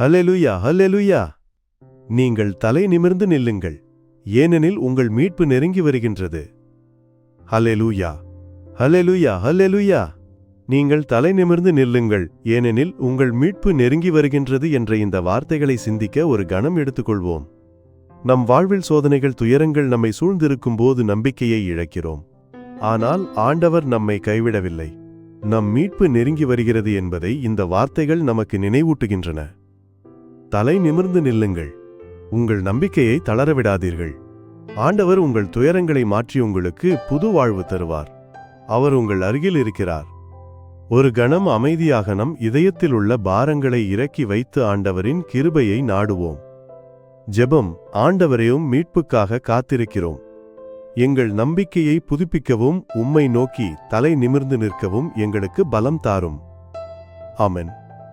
Hallelujah hallelujah நீங்கள் தலை நிமிர்ந்து நில்லுங்கள் ஏனெனில் உங்கள் மீட்பு நெருங்கி வருகின்றது. ஹலெலுயா ஹலெலுயா ஹலெலுயா நீங்கள் தலை நிமிர்ந்து நில்லுங்கள் ஏனெனில் உங்கள் மீட்பு நெருங்கி வருகின்றது என்ற இந்த வார்த்தைகளை சிந்திக்க ஒரு கணம் எடுத்துக்கொள்வோம். நம் வாழ்வில் சோதனைகள் துயரங்கள் நம்மை சூழ்ந்திருக்கும் போது நம்பிக்கையை இழக்கிறோம். ஆனால் ஆண்டவர் நம்மை கைவிடவில்லை. நம் மீட்பு நெருங்கி வருகிறது என்பதை இந்த வார்த்தைகள் நமக்கு நினைவூட்டுகின்றன. தலை நிமிர்ந்து நில்லுங்கள். உங்கள் நம்பிக்கையை தளரவிடாதீர்கள். ஆண்டவர் உங்கள் துயரங்களை மாற்றி உங்களுக்கு புது வாழ்வு தருவார். அவர் உங்கள் அருகில் இருக்கிறார். ஒரு கணம் அமைதியாக நம் இதயத்தில் உள்ள பாரங்களை இறக்கி வைத்து ஆண்டவரின் கிருபையை நாடுவோம். ஜெபம் ஆண்டவரையும் மீட்புக்காக காத்திருக்கிறோம். எங்கள் நம்பிக்கையை புதுப்பிக்கவும் உம்மை நோக்கி தலை நிமிர்ந்து நிற்கவும் எங்களுக்கு பலம் தாரும். ஆமென்.